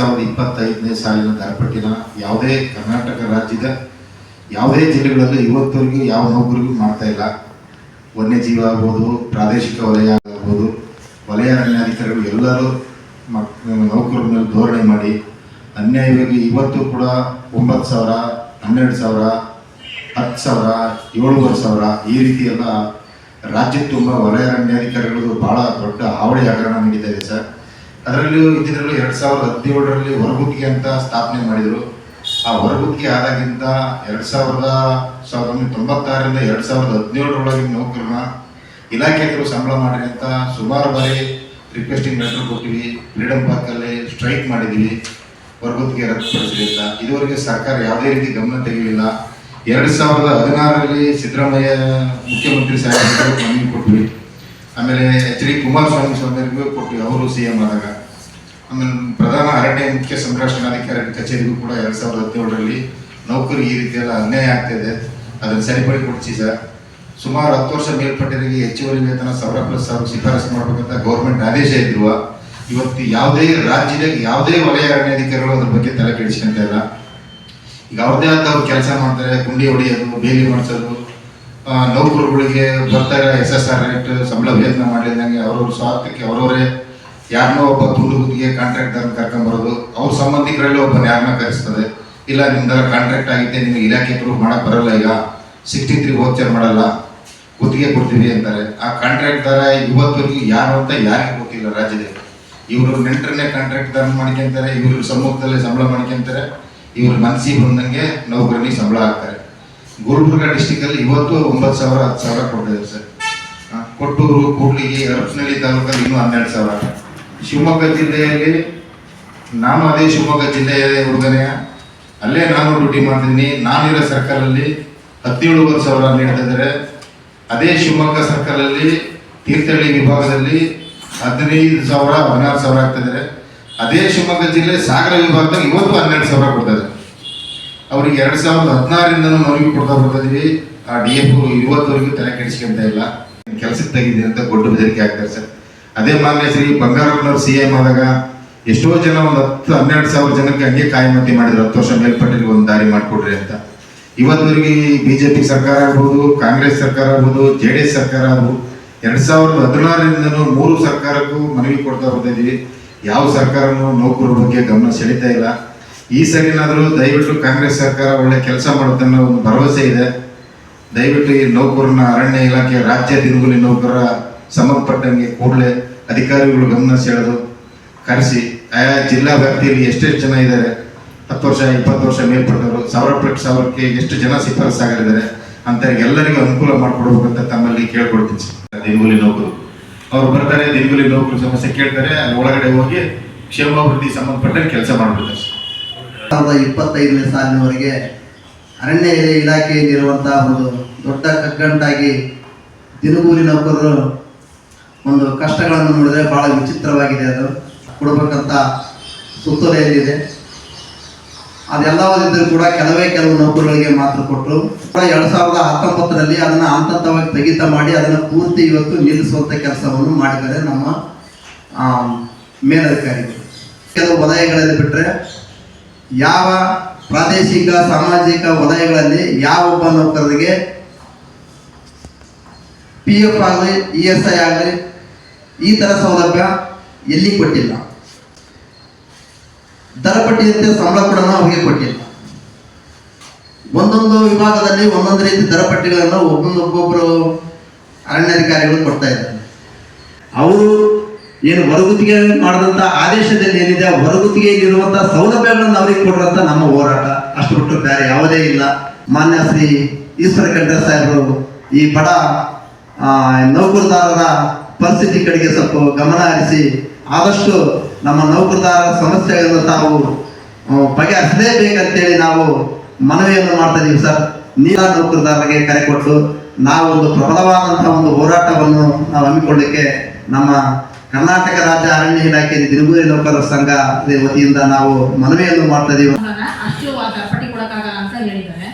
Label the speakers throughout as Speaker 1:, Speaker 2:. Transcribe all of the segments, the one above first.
Speaker 1: ಸಾವಿರದ ಇಪ್ಪತ್ತೈದನೇ ಸಾಲಿನ ದರಪಟ್ಟಿನ ಯಾವುದೇ ಕರ್ನಾಟಕ ರಾಜ್ಯದ ಯಾವುದೇ ಜಿಲ್ಲೆಗಳಲ್ಲಿ ಇವತ್ತವರೆಗೂ ಯಾವ ನೌಕರಿಗೂ ಮಾಡ್ತಾ ಇಲ್ಲ. ವನ್ಯಜೀವ ಆಗ್ಬೋದು, ಪ್ರಾದೇಶಿಕ ವಲಯ ಆಗ್ಬೋದು, ವಲಯ ಅರಣ್ಯಾಧಿಕಾರಿಗಳು ಎಲ್ಲರೂ ಮಕ್ ನೌಕರರ ಮೇಲೆ ಧೋರಣೆ ಮಾಡಿ, ಅನ್ಯಾಯವಾಗಿ ಇವತ್ತು ಕೂಡ ಒಂಬತ್ತು ಸಾವಿರ, ಹನ್ನೆರಡು ಸಾವಿರ, ಹತ್ತು ಸಾವಿರ, ಏಳುವರೆ ಸಾವಿರ ಈ ರೀತಿ ಎಲ್ಲ ರಾಜ್ಯದ ತುಂಬ ವಲಯ ಅರಣ್ಯಾಧಿಕಾರಿಗಳು ಬಹಳ ದೊಡ್ಡ ಹಾವಳಿ ಹಗರಣ ನೀಡಿದ್ದಾರೆ ಸರ್. ಅದರಲ್ಲೂ ಇದ್ದಿದ್ರಲ್ಲೂ ಎರಡು ಸಾವಿರದ ಹದಿನೇಳರಲ್ಲಿ ಹೊರಗುತ್ತಿಗೆ ಅಂತ ಸ್ಥಾಪನೆ ಮಾಡಿದರು. ಆ ಹೊರಗುತ್ತಿಗೆ ಆದಾಗಿಂದ ಎರಡು ಸಾವಿರದ ಸಾವಿರದ ಒಂಬೈನೂರ ತೊಂಬತ್ತಾರರಿಂದ ಎರಡು ಸಾವಿರದ ಹದಿನೇಳರೊಳಗಿನ ನೌಕರನ್ನ ಇಲಾಖೆ ಹತ್ರ ಸಂಬಳ ಮಾಡಿರಿ ಅಂತ ಸುಮಾರು ಬಾರಿ ರಿಕ್ವೆಸ್ಟಿಂಗ್ ಲೆಟರ್ ಕೊಟ್ಟಿವಿ. ಫ್ರೀಡಮ್ ಪಾರ್ಕಲ್ಲಿ ಸ್ಟ್ರೈಕ್ ಮಾಡಿದೀವಿ. ಹೊರಗುತ್ತಿಗೆ ರದ್ದುಪಡಿಸಿರಿ ಅಂತ. ಇದುವರೆಗೆ ಸರ್ಕಾರ ಯಾವುದೇ ರೀತಿ ಗಮನ ತೆಗೆಯಲಿಲ್ಲ. ಎರಡು ಸಾವಿರದ ಹದಿನಾರರಲ್ಲಿ ಸಿದ್ದರಾಮಯ್ಯ ಮುಖ್ಯಮಂತ್ರಿ ಮನವಿ ಕೊಟ್ವಿ ಆಮೇಲೆ ಎಚ್ ಡಿ ಕುಮಾರಸ್ವಾಮಿ ಸ್ವಾಮಿಯವರಿಗೂ ಕೊಟ್ವಿ ಅವರು ಸಿ ಎಂ ಆದಾಗ. ಆಮೇಲೆ ಪ್ರಧಾನ ಅರಣ್ಯ ಮುಖ್ಯ ಸಂರಕ್ಷಣಾಧಿಕಾರಿ ಕಚೇರಿಗೂ ಕೂಡ ಎರಡು ಸಾವಿರದ ಹದಿನೇಳರಲ್ಲಿ ನೌಕರಿ ಈ ರೀತಿಯೆಲ್ಲ ಅನ್ಯಾಯ ಆಗ್ತಾ ಇದೆ. ಅದನ್ನು ಸರಿಪಡಿ ಕೊಡಿಸಿ ಸರ್. ಸುಮಾರು ಹತ್ತು ವರ್ಷ ಮೇಲ್ಪಟ್ಟರಿಗೆ ಹೆಚ್ಚುವರಿ ವೇತನ ಸಾವಿರ ಪ್ಲಸ್ ಸಾವಿರ ಶಿಫಾರಸು ಮಾಡಬೇಕಂತ ಗೌರ್ಮೆಂಟ್ ಆದೇಶ ಇದ್ರು. ಇವತ್ತು ಯಾವುದೇ ರಾಜ್ಯದ ಯಾವುದೇ ವಲಯ ಅರಣ್ಯಾಧಿಕಾರಿಗಳು ಅದ್ರ ಬಗ್ಗೆ ತಲೆ ಕೆಡಿಸ್ಕೊಂತ ಇಲ್ಲ. ಈಗ ಅವ್ರದ್ದೇ ಆದ ಅವ್ರು ಕೆಲಸ ಮಾಡ್ತಾರೆ, ಗುಂಡಿ ಹೊಡೆಯೋದು, ಬೇಲಿ ಮಾಡಿಸೋದು. ನೌಕರುಗಳಿಗೆ ಬರ್ತಾರೆ ಎಸ್ ಎಸ್ ಆರ್ ರೇಟ್, ಸಂಬಳ ವೇತನ ಮಾಡಿದಂಗೆ ಅವ್ರವ್ರ ಸ್ವಾರ್ಥಕ್ಕೆ ಅವರವರೇ ಯಾರನ್ನೋ ಒಬ್ಬ ತುಂಡು ಗುತ್ತಿಗೆ ಕಾಂಟ್ರಾಕ್ಟರ್ ಕರ್ಕೊಂಬರೋದು ಅವ್ರ ಸಂಬಂಧಿಕರಲ್ಲಿ ಒಬ್ಬನ ಯಾರನ್ನ ಕರೆಸ್ತದೆ. ಇಲ್ಲ, ನಿಮ್ದೆಲ್ಲ ಕಾಂಟ್ರಾಕ್ಟ್ ಆಗಿದೆ ನಿಮ್ಗೆ ಇಲಾಖೆ ಪ್ರೂವ್ ಮಾಡಕ್ ಬರಲ್ಲ ಈಗ. ಸಿಕ್ಸ್ಟಿ ತ್ರೀ ವೋಚರ್ ಮಾಡಲ್ಲ. ಗುತ್ತಿಗೆ ಕೊಡ್ತೀವಿ ಅಂತಾರೆ. ಆ ಕಾಂಟ್ರಾಕ್ಟ್ ದರ ಇವತ್ತವರೆಗೂ ಯಾರು ಅಂತ ಯಾರಿಗೂ ಗೊತ್ತಿಲ್ಲ ರಾಜ್ಯದಲ್ಲಿ. ಇವರು ನೆಂಟರನ್ನೇ ಕಾಂಟ್ರಾಕ್ಟ್ ದರ ಮಾಡ್ಕೊಂತಾರೆ, ಇವರು ಸಮ್ಮುಖದಲ್ಲೇ ಸಂಬಳ ಮಾಡ್ಕೊಂತಾರೆ, ಇವ್ರ ಮನಸ್ಸಿಗೆ ಬಂದಂಗೆ ನೌಕರನಿಗೆ ಸಂಬಳ ಹಾಕ್ತಾರೆ. ಗುಲ್ಬರ್ಗ ಡಿಸ್ಟಿಕ್ ಅಲ್ಲಿ ಇವತ್ತು ಒಂಬತ್ತು ಸಾವಿರ, ಹತ್ತು ಸಾವಿರ ಕೊಡ್ತಿದ್ದಾರೆ ಸರ್. ಕೊಟ್ಟೂರು, ಕೂಡ್ಲಿಗಿ ಹರಪನಹಳ್ಳಿ ತಾಲೂಕಲ್ಲಿ ಇನ್ನೂ ಹನ್ನೆರಡು ಸಾವಿರ. ಶಿವಮೊಗ್ಗ ಜಿಲ್ಲೆಯಲ್ಲಿ ನಾನು ಅದೇ ಶಿವಮೊಗ್ಗ ಜಿಲ್ಲೆಯ ಹುಡುಗನೇ. ಅಲ್ಲೇ ನಾನು ಡ್ಯೂಟಿ ಮಾಡ್ತೀನಿ ನಾನಿರೋ ಸರ್ಕಲಲ್ಲಿ ಹದಿನೇಳುವರೆ ಸಾವಿರ ಇದ್ದಾರೆ. ಅದೇ ಶಿವಮೊಗ್ಗ ಸರ್ಕಲಲ್ಲಿ ತೀರ್ಥಹಳ್ಳಿ ವಿಭಾಗದಲ್ಲಿ ಹದಿನೈದು ಸಾವಿರ, ಹದಿನಾರು ಸಾವಿರ ಆಗ್ತಿದ್ದಾರೆ ಅದೇ ಶಿವಮೊಗ್ಗ ಜಿಲ್ಲೆ ಸಾಗರ ವಿಭಾಗದಲ್ಲಿ ಇವತ್ತು ಹನ್ನೆರಡು ಸಾವಿರ ಕೊಡ್ತಾರೆ ಅವ್ರಿಗೆ ಎರಡು ಸಾವಿರದ ಹದಿನಾರರಿಂದನೂ ಮನವಿ ಕೊಡ್ತಾ ಬರ್ತಾ ಇದೀವಿ ಆ ಡಿ ಎಫ್ ಇವತ್ತವರೆಗೂ ತಲೆ ಕೆಡಿಸ್ಕೊಂತ ಇಲ್ಲ. ಕೆಲಸಕ್ಕೆ ತೆಗಿದ್ದೀನಿ ಅಂತ ಕೊಟ್ಟು ಬೆದರಿಕೆ ಆಗ್ತಾರೆ ಸರ್. ಅದೇ ಮಾನ್ಯ ಶ್ರೀ ಬಂಗಾರಪ್ಪನವ್ರು ಸಿ ಎಂ ಆದಾಗ ಎಷ್ಟೋ ಜನ ಒಂದು ಹತ್ತು, ಹನ್ನೆರಡು ಸಾವಿರ ಜನಕ್ಕೆ ಹಂಗೆ ಕಾಯಮತಿ ಮಾಡಿದ್ರು, ಹತ್ತು ವರ್ಷ ಮೇಲ್ಪಟ್ಟಿಗೆ ಒಂದು ದಾರಿ ಮಾಡಿಕೊಡ್ರಿ ಅಂತ. ಇವತ್ತವರೆಗೆ ಬಿಜೆಪಿ ಸರ್ಕಾರ ಆಗ್ಬೋದು, ಕಾಂಗ್ರೆಸ್ ಸರ್ಕಾರ ಆಗ್ಬೋದು, ಜೆ ಡಿ ಎಸ್ ಸರ್ಕಾರ ಆಗ್ಬೋದು, ಎರಡು ಸಾವಿರದ ಹದಿನಾರರಿಂದನೂ ಮೂರು ಸರ್ಕಾರಕ್ಕೂ ಮನವಿ ಕೊಡ್ತಾ ಹೋಗ್ತಾ ಯಾವ ಸರ್ಕಾರನೂ ನೌಕರರ ಬಗ್ಗೆ ಗಮನ ಸೆಳೀತಾ ಇಲ್ಲ. ಈ ಸರಿನಾದರೂ ದಯವಿಟ್ಟು ಕಾಂಗ್ರೆಸ್ ಸರ್ಕಾರ ಒಳ್ಳೆ ಕೆಲಸ ಮಾಡುತ್ತೆ ಅನ್ನೋ ಒಂದು ಭರವಸೆ ಇದೆ. ದಯವಿಟ್ಟು ಈ ನೌಕರನ ಅರಣ್ಯ ಇಲಾಖೆ ರಾಜ್ಯ ದಿನಗೂಲಿ ನೌಕರರ ಸಂಬಂಧಪಟ್ಟಂಗೆ ಕೂಡಲೇ. ಅಧಿಕಾರಿಗಳು ಗಮನ ಸೆಳೆದು ಕರೆಸಿ ಆಯಾ ಜಿಲ್ಲಾ ವ್ಯಾಪ್ತಿಯಲ್ಲಿ ಎಷ್ಟೆಷ್ಟು ಜನ ಇದ್ದಾರೆ ಹತ್ತು ವರ್ಷ ಇಪ್ಪತ್ತು ವರ್ಷ ಮೇಲ್ಪಟ್ಟವರು ಸಾವಿರ ಪ್ಲಟ್ ಸಾವಿರಕ್ಕೆ ಎಷ್ಟು ಜನ ಶಿಫಾರಸ್ ಆಗಿದ್ದಾರೆ ಅಂತ ಎಲ್ಲರಿಗೂ ಅನುಕೂಲ ಮಾಡಿಕೊಡ್ಬೇಕಂತ ತಮ್ಮಲ್ಲಿ ಕೇಳ್ಕೊಡ್ತೀನಿ ಸರ್ ದಿನಗೂಲಿ ನೌಕರು. ಅವ್ರು ಬರ್ತಾರೆ ದಿನಗೂಲಿ ನೌಕರು ಸಮಸ್ಯೆ ಕೇಳ್ತಾರೆ ಅಲ್ಲಿ ಒಳಗಡೆ ಹೋಗಿ ಕ್ಷೇಮಾಭಿವೃದ್ಧಿ ಸಂಬಂಧಪಟ್ಟಂಗೆ ಕೆಲಸ ಮಾಡ್ಬಿಡ್ತಾರೆ.
Speaker 2: ಸಾವಿರದ ಇಪ್ಪತ್ತೈದನೇ ಸಾಲಿನವರೆಗೆ ಅರಣ್ಯ ಇಲಾಖೆಯಲ್ಲಿರುವಂತಹ ಒಂದು ದೊಡ್ಡ ಕಗ್ಗಂಟಾಗಿ ದಿನಗೂಲಿ ನೌಕರರು ಒಂದು ಕಷ್ಟಗಳನ್ನು ನೋಡಿದ್ರೆ ಬಹಳ ವಿಚಿತ್ರವಾಗಿದೆ ಅದು. ಕೊಡಬೇಕಂತ ಸುತ್ತಲೆಯಲ್ಲಿದೆ ಅದೆಲ್ಲವದಿದ್ದರೂ ಕೂಡ ಕೆಲವೇ ಕೆಲವು ನೌಕರಗಳಿಗೆ ಮಾತ್ರ ಕೊಟ್ಟರು. ಎರಡ್ ಸಾವಿರದ ಹತ್ತೊಂಬತ್ತರಲ್ಲಿ ಅದನ್ನು ಹಂತ ಹಂತವಾಗಿ ಸ್ಥಗಿತ ಮಾಡಿ ಅದನ್ನು ಪೂರ್ತಿ ಇವತ್ತು ನಿಲ್ಲಿಸುವಂತ ಕೆಲಸವನ್ನು ಮಾಡಿದ್ದಾರೆ ನಮ್ಮ ಮೇಲಧಿಕಾರಿಗಳು ಕೆಲವು ವಲಯಗಳಲ್ಲಿ ಬಿಟ್ಟರೆ ಯಾವ ಪ್ರಾದೇಶಿಕ, ಸಾಮಾಜಿಕ ವಲಯಗಳಲ್ಲಿ ಯಾವೊಬ್ಬ ನೌಕರರಿಗೆ ಪಿ ಎಫ್ ಆಗಲಿ ಇ ಎಸ್ ಐ ಆಗಲಿ ಈ ಥರ ಸೌಲಭ್ಯ ಎಲ್ಲಿ ಕೊಟ್ಟಿಲ್ಲ. ದರಪಟ್ಟಿಯಂತೆ ಸಂಬಳ ಕೂಡ ಅವರಿಗೆ ಕೊಟ್ಟಿಲ್ಲ. ಒಂದೊಂದು ವಿಭಾಗದಲ್ಲಿ ಒಂದೊಂದು ರೀತಿ ದರಪಟ್ಟಿಗಳನ್ನು ಒಬ್ಬೊಬ್ಬೊಬ್ಬರು ಅರಣ್ಯಾಧಿಕಾರಿಗಳು ಕೊಡ್ತಾ ಇದ್ದಾರೆ. ಅವರು ಏನು ಹೊರಗುತ್ತಿಗೆ ಮಾಡಿದಂಥ ಆದೇಶದಲ್ಲಿ ಏನಿದೆ ಆ ಹೊರಗುತ್ತಿಗೆಯಲ್ಲಿರುವಂತಹ ಸೌಲಭ್ಯಗಳನ್ನು ಅವರಿಗೆ ಕೊಡುವಂತ ನಮ್ಮ ಹೋರಾಟ. ಅಷ್ಟು ಬಿಟ್ಟು ಬೇರೆ ಯಾವುದೇ ಇಲ್ಲ. ಮಾನ್ಯ ಶ್ರೀ ಈಶ್ವರ ಖಂಡ್ರೆ ಸಾಹೇಬರು ಈ ಬಡ ನೌಕರದಾರರ ಪರಿಸ್ಥಿತಿ ಕಡೆಗೆ ಸ್ವಲ್ಪ ಗಮನ ಹರಿಸಿ ಆದಷ್ಟು ನಮ್ಮ ನೌಕರದಾರರ ಸಮಸ್ಯೆಗಳನ್ನು ತಾವು ಬಗೆಹರಿಸಲೇಬೇಕಂತೇಳಿ ನಾವು ಮನವಿಯನ್ನು ಮಾಡ್ತಾ ಇದೀವಿ ಸರ್. ನೀಲಾ ನೌಕರದಾರರಿಗೆ ಕರೆ ಕೊಟ್ಟು ನಾವು ಒಂದು ಪ್ರಬಲವಾದಂತಹ ಒಂದು ಹೋರಾಟವನ್ನು ನಾವು ಹಮ್ಮಿಕೊಳ್ಳಿಕ್ಕೆ ನಮ್ಮ ಕರ್ನಾಟಕ ರಾಜ್ಯ ಅರಣ್ಯ ಇಲಾಖೆ ದಿನಗೂರಿ ನೌಕರರ ಸಂಘ ವತಿಯಿಂದ ನಾವು ಮನವಿಯನ್ನು ಮಾಡ್ತಾ ಇದೀವಿ.
Speaker 3: ಅಷ್ಟು ಅಂತ ಹೇಳಿದ್ದಾರೆ.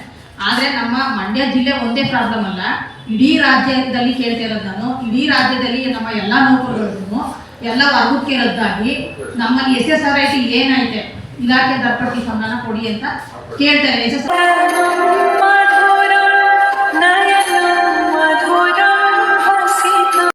Speaker 3: ಆದ್ರೆ ನಮ್ಮ ಮಂಡ್ಯ ಜಿಲ್ಲೆ ಒಂದೇ ಪ್ರಾಬ್ಲಮ್ ಅಲ್ಲ. ಇಡೀ ರಾಜ್ಯದಲ್ಲಿ ಕೇಳ್ತಾ ಇರೋದು ನಾನು, ಇಡೀ ರಾಜ್ಯದಲ್ಲಿ ನಮ್ಮ ಎಲ್ಲ ನೌಕರರಿಗೂ ಎಲ್ಲ ವರ್ಗಕ್ಕೆ ರದ್ದಾಗಿ ನಮ್ಮಲ್ಲಿ S S R I T ಏನೈತೆ ಇಲಾಖೆ ದರ್ಪಟ್ಟಿ ಸಂಧಾನ ಕೊಡಿ ಅಂತ ಕೇಳ್ತಾರೆ ಎಸ್ ಎಸ್